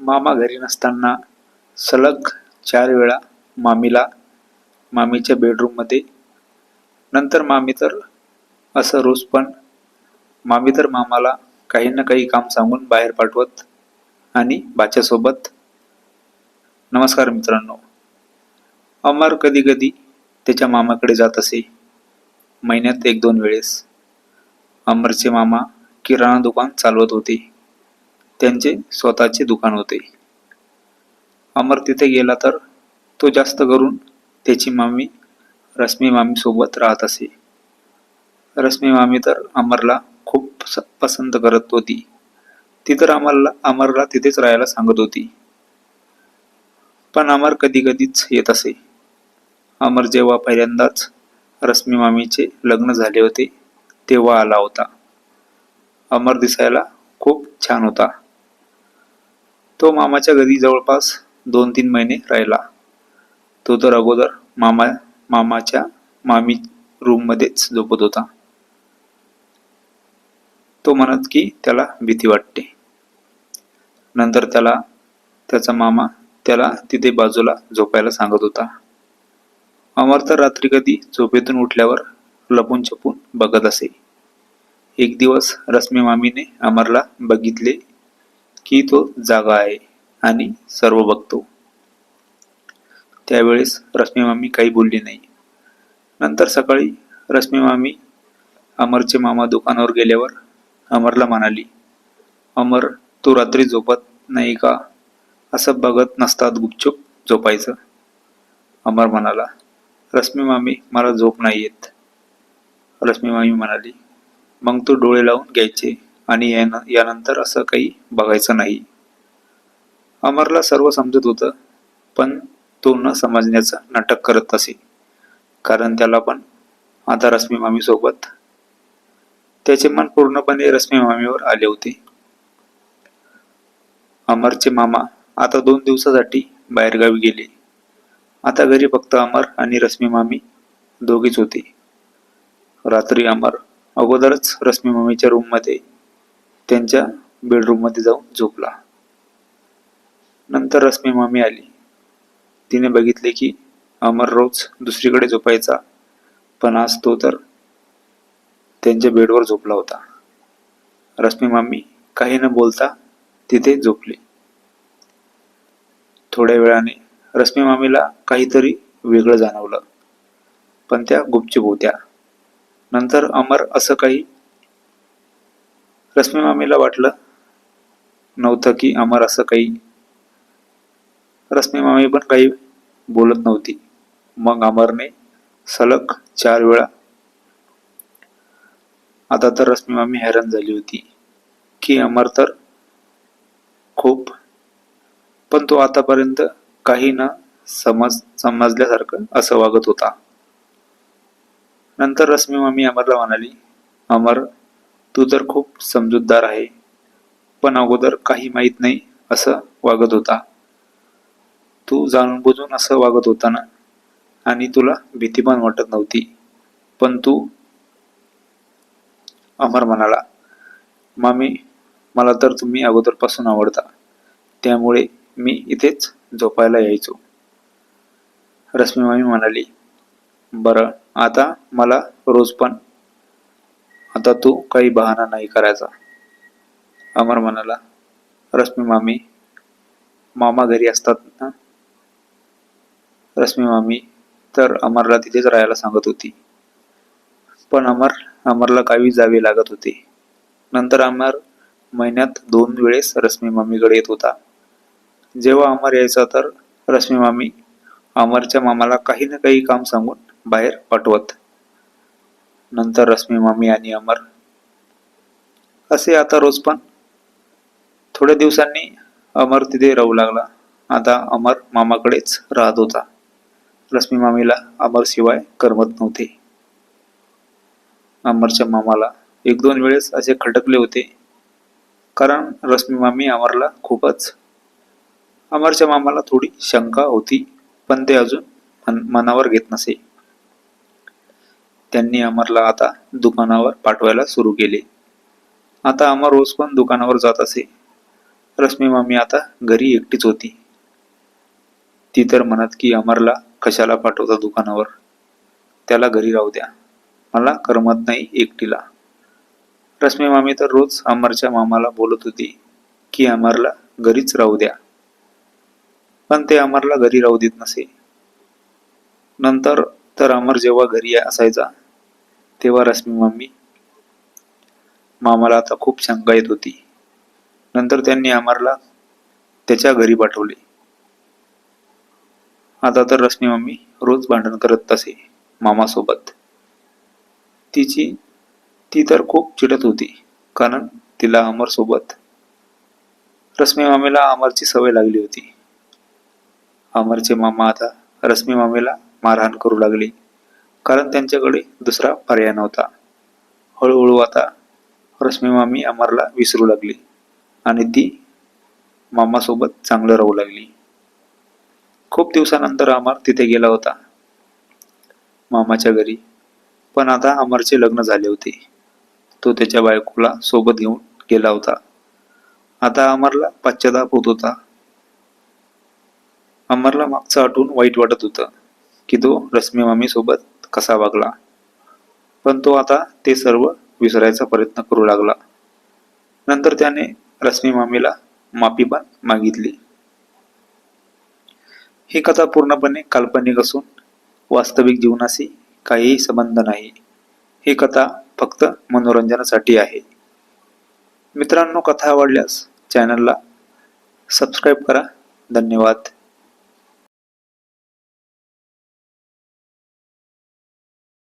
मामा घरी नसताना सलग चार वेळा मामीला मामीच्या बेडरूममध्ये नंतर मामी तर असं रोज पण मामी तर मामाला काही ना काही काम सांगून बाहेर पाठवत आणि बाच्यासोबत. नमस्कार मित्रांनो. अमर कधी कधी त्याच्या मामाकडे जात असे. महिन्यात एक दोन वेळेस. अमरचे मामा किराणा दुकान चालवत होते. त्यांचे स्वतःचे दुकान होते. अमर तिथे गेला तर तो जास्त करून त्याची मामी रश्मी मामीसोबत राहत असे. रश्मी मामी तर अमरला खूप पसंत करत होती. ती तर अमरला अमरला तिथेच राहायला सांगत होती. पण अमर कधी कधीच येत असे. अमर जेव्हा पहिल्यांदाच रश्मी मामीचे लग्न झाले होते तेव्हा आला होता. अमर दिसायला खूप छान होता. तो मामाच्या घरी जवळपास दोन तीन महिने राहिला. तो तर अगोदर मामा मामाच्या मामी रूममध्येच झोपत होता. तो म्हणत की त्याला भीती वाटते. नंतर त्याला त्याचा मामा त्याला तिथे बाजूला झोपायला सांगत होता. अमर तर रात्री कधी झोपेतून उठल्यावर लपून छपून बघत असे. एक दिवस रश्मी मामीने अमरला बघितले की तो जागा आहे आणि सर्व बघतो. त्यावेळेस रश्मी मामी काही बोलली नाही. नंतर सकाळी रश्मी मामी अमरचे मामा दुकानावर गेल्यावर अमरला म्हणाली अमर तू रात्री झोपत नाही का? असं बघत नसतात गुपचूप झोपायचं. अमर म्हणाला रश्मी मामी मला झोप नाही येत. रश्मी मामी म्हणाली मग तू डोळे लावून घ्यायचे. आणि यानंतर असं काही बघायचं नाही. अमरला सर्व समजत होतं पण तो न समजण्याचं नाटक करत असे. कारण त्याला पण आता रश्मी मामी सोबत त्याचे मन पूर्णपणे रश्मी मामीवर आले होते. अमरचे मामा आता दोन दिवसासाठी बाहेरगावी गेले. आता घरी फक्त अमर आणि रश्मी मामी दोघीच होते. रात्री अमर अगोदरच रश्मी मामीच्या रूममध्ये त्यांच्या बेडरूममध्ये जाऊन झोपला. नंतर रश्मी मामी आली. तिने बघितले की अमर रोज दुसरीकडे झोपायचा पण आज तो तर त्यांच्या बेडवर झोपला होता. रश्मी मामी काही न बोलता तिथे झोपली. थोड्या वेळाने रश्मी मामीला काहीतरी वेगळं जाणवलं पण त्या गुपचूप होत्या. नंतर अमर असं काही रश्मी मामीला वाटलं? नव्हतं की अमर असं काही. रश्मी मामी पण काही बोलत नव्हती. मग अमरने सलग चार वेळा आता तर रश्मी मामी हैराण झाली होती की अमर तर खूप पण तो आतापर्यंत काही ना समज समजल्यासारखं असं वागत होता. नंतर रश्मी मामी अमरला म्हणाली अमर तू तर खूप समजूतदार आहे पण अगोदर काही माहीत नाही असं वागत होता. तू जाणून बुजून असं वागत होता ना? आणि तुला भीती पण वाटत नव्हती. पण तू अमर म्हणाला मामी मला तर तुम्ही अगोदरपासून आवडता. त्यामुळे मी इथेच झोपायला यायचो. रश्मी मामी म्हणाली बरं आता मला रोज पण आता तू काही बहाणा नाही करायचा. अमर म्हणाला रश्मी मामी मामा घरी असतात ना? रश्मी मामी तर अमरला तिथेच राहायला सांगत होती. पण अमर अमरला गावी जावे लागत होते. नंतर अमर महिन्यात दोन वेळेस रश्मी मामीकडे येत होता. जेव्हा अमर यायचा तर रश्मी मामी अमरच्या मामाला काही ना काही काम सांगून बाहेर पाठवत. नंतर रश्मी मामी आणि अमर. असे आता रोज पण. थोड्या दिवसांनी अमर तिथे राहू लागला. आता अमर मामाकडेच राहत होता. रश्मी मामीला अमर शिवाय करमत नव्हते. अमरच्या मामाला एक दोन वेळेस असे खटकले होते. कारण रश्मी मामी अमरला खूपच अमरच्या मामाला थोडी शंका होती. पण ते अजून मन- मनावर घेत नसे. त्यांनी अमरला आता दुकानावर पाठवायला सुरू केले. आता अमर रोज पण दुकानावर जात असे. रश्मी मामी आता घरी एकटीच होती. ती तर म्हणत की अमरला कशाला पाठवता दुकानावर? त्याला घरी राहू द्या. मला करमत नाही एकटीला. रश्मी मामी तर रोज अमरच्या मामाला बोलत होती की अमरला घरीच राहू द्या. पण ते अमरला घरी राहू देत नसे. नंतर तर अमर जेव्हा घरी असायचा तेव्हा रश्मी मामी मामाला आता खूप शंका येत होती. नंतर त्यांनी अमरला त्याच्या घरी पाठवले. आता तर रश्मी मम्मी रोज भांडण करत असे मामासोबत. तिची ती तर खूप चिडत होती कारण तिला अमर सोबत रश्मी मामीला अमरची सवय लागली होती. अमरचे मामा आता रश्मी मामीला मारहाण करू लागले. कारण त्यांच्याकडे दुसरा पर्याय नव्हता. हळूहळू आता रश्मी मामी अमरला विसरू लागली आणि ती मामासोबत चांगलं राहू लागली. खूप दिवसानंतर अमर तिथे गेला होता. मामाच्या घरी. पण आता अमरचे लग्न झाले होते. तो त्याच्या बायकोला सोबत घेऊन गेला होता. आता अमरला पश्चाताप होत होता. अमरला मागचं आठवून वाईट वाटत होतं की तो रश्मी मामी सोबत कसा वागला? पण तो आता ते सर्व विसरायचा प्रयत्न करू लागला. नंतर त्याने रश्मी मामीला माफी पण मागितली. ही कथा पूर्णपणे काल्पनिक असून वास्तविक जीवनाशी काहीही संबंध नाही. ही कथा फक्त मनोरंजनासाठी आहे. मित्रांनो कथा आवडल्यास चॅनलला सबस्क्राईब करा. धन्यवाद.